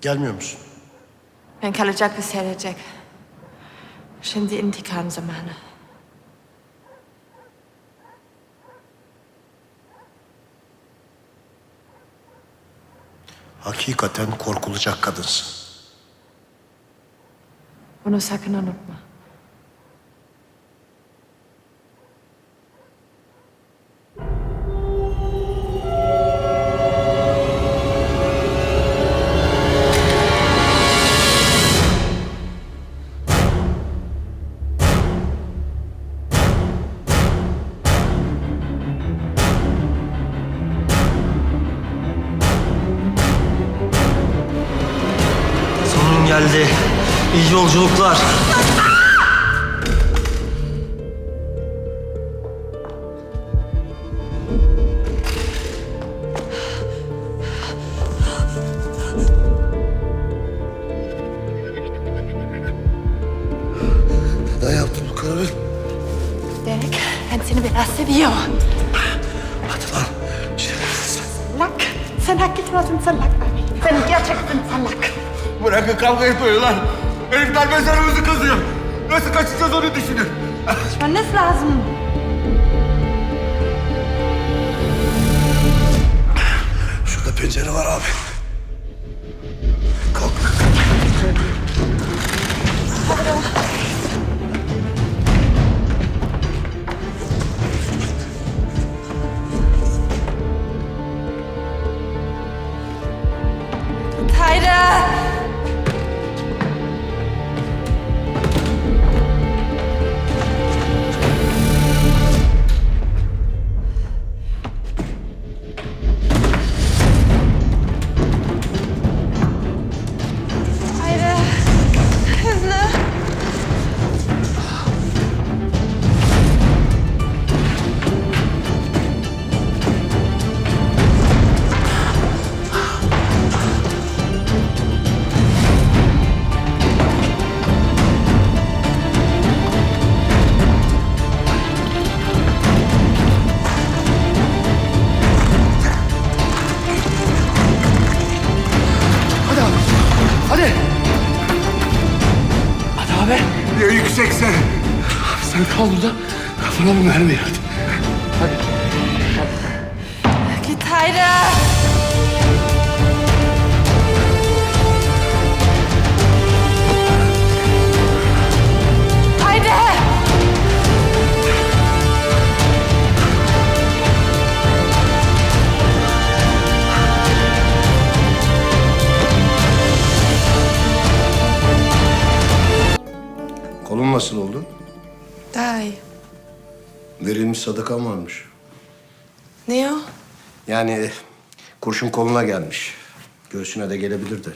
Gelmiyor musun? Ben kalacak ve seyredecek. Şimdi intikam zamanı. Hakikaten korkulacak kadınsın. Bunu sakın unutma. Yolculuklar. Ne yaptın bu karı? Derek, ben seni biraz seviyorum. Hadi lan. Şerefsiz. Salak. Sen hak etmezsin salak. Sen gerçekten salak. Bırakın kavga etmeyin lan. Herifler mezarımızı kazıyor. Nasıl kaçacağız onu düşünün. Schwannes lazım. Şurada pencere var abi. Kalk. Tyra! Abi. Ya yüksekse. Sen kal burada. Kafana bir mermi at. Git Tyra! Kolun nasıl oldu? Daha iyi. Verilmiş sadakan varmış. Ne o? Yani kurşun koluna gelmiş. Göğsüne de gelebilirdi.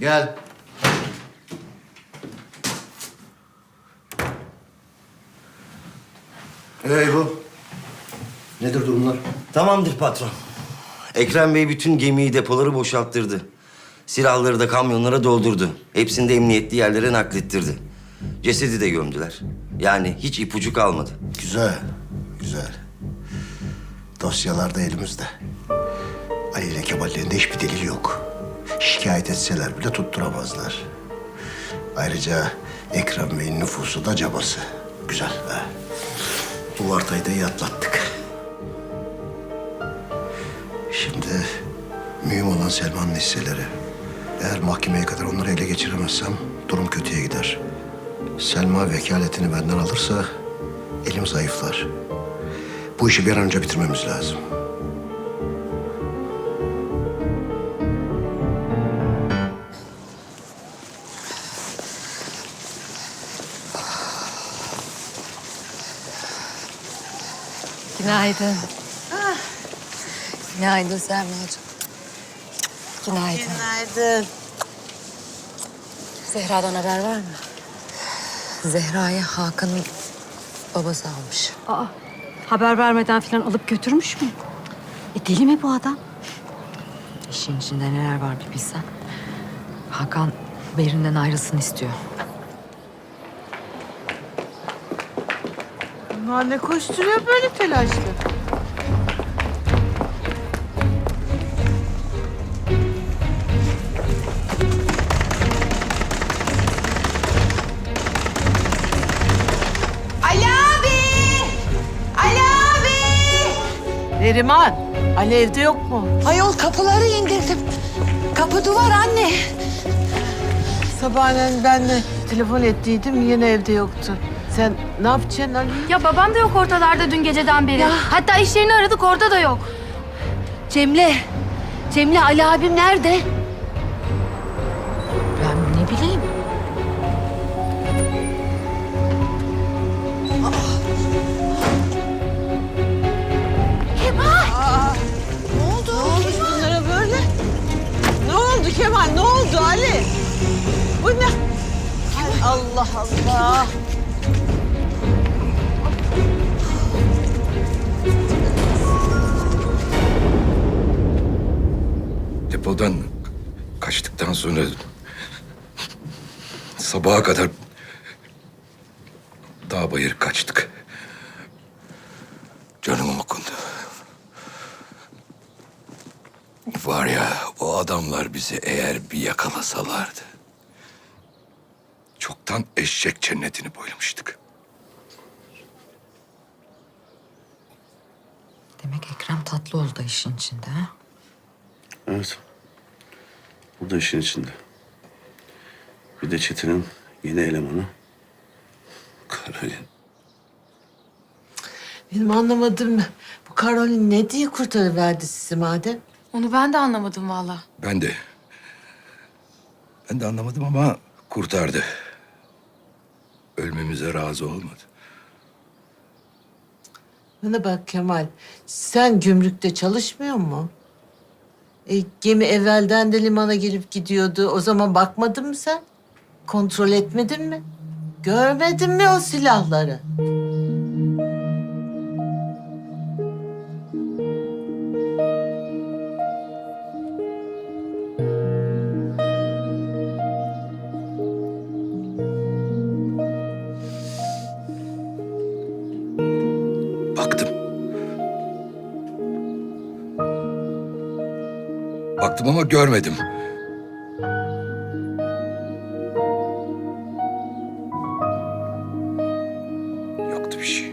Gel. Hey bu. Nedir durumlar? Tamamdır patron. Ekrem Bey bütün gemiyi depoları boşalttırdı. Silahları da kamyonlara doldurdu. Hepsini de emniyetli yerlere naklettirdi. Cesedi de gömdüler. Yani hiç ipucu kalmadı. Güzel, güzel. Dosyalar da elimizde. Ali ile Kemal'lerin de hiçbir delil yok. Şikayet etseler bile tutturamazlar. Ayrıca Ekrem Bey'in nüfusu da cabası. Güzel. Ha. Bu vartayı da iyi atlattık. Şimdi mühim olan Selman'ın hisseleri. Eğer mahkemeye kadar onları ele geçiremezsem durum kötüye gider. Selma vekaletini benden alırsa elim zayıflar. Bu işi bir an önce bitirmemiz lazım. Günaydın. Günaydın Selma'cığım. Günaydın. Günaydın. Zehra'dan haber var mı? Zehra'yı Hakan'ın babası almış. Aa, haber vermeden falan alıp götürmüş mü? E deli mi bu adam? İşin içinde neler var bir bilsen. Hakan Berin'den ayrılsın istiyor. Bunlar ne koşturuyor böyle telaşlı? Neriman, Ali evde yok mu? Ayol kapıları indirdim. Kapı duvar anne. Sabahleyin ben de telefon ettiydim yine evde yoktu. Sen ne yapacaksın Ali? Ya babam da yok ortalarda dün geceden beri. Hatta iş yerini aradık orada da yok. Cemile. Cemile Ali abim nerede? Ben ne bileyim. Allah Allah. Depodan kaçtıktan sonra sabaha kadar dağ bayır kaçtık. Canımı okundu. Var ya o adamlar bizi eğer bir yakalasalardı. Çoktan eşek cennetini boylamıştık. Demek Ekrem tatlı oldu işin içinde ha? Evet. O da işin içinde. Bir de Çetin'in yeni elemanı. Karolin. Benim anlamadığım bu Karolin ne diye kurtarıverdi sizi madem? Onu ben de anlamadım valla. Ben de. Ben de anlamadım ama kurtardı. Ölmemize razı olmadı. Bana bak Kemal, sen gümrükte çalışmıyor mu? E, gemi evvelden de limana girip gidiyordu. O zaman bakmadın mı sen? Kontrol etmedin mi? Görmedin mi o silahları? Baktım ama görmedim. Yoktu bir şey.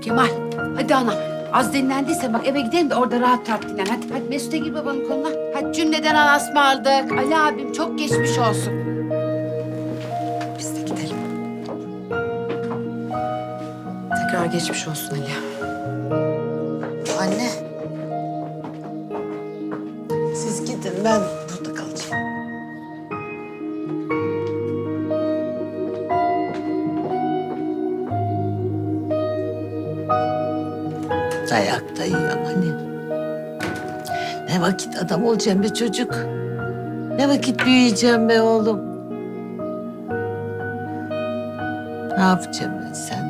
Kemal hadi ana. Az dinlendiyse bak eve gidelim de orada rahat rahat dinlen. Hadi, hadi Mesut'a gir babanın koluna. Hadi cümleden anasma aldık. Ali abim çok geçmiş olsun. Biz de gidelim. Tekrar geçmiş olsun Ali. Anne. Ben burada kalacağım. Ayakta yiyor anne. Ne vakit adam olacağım be çocuk. Ne vakit büyüyeceğim be oğlum. Ne yapacağım ben seninle?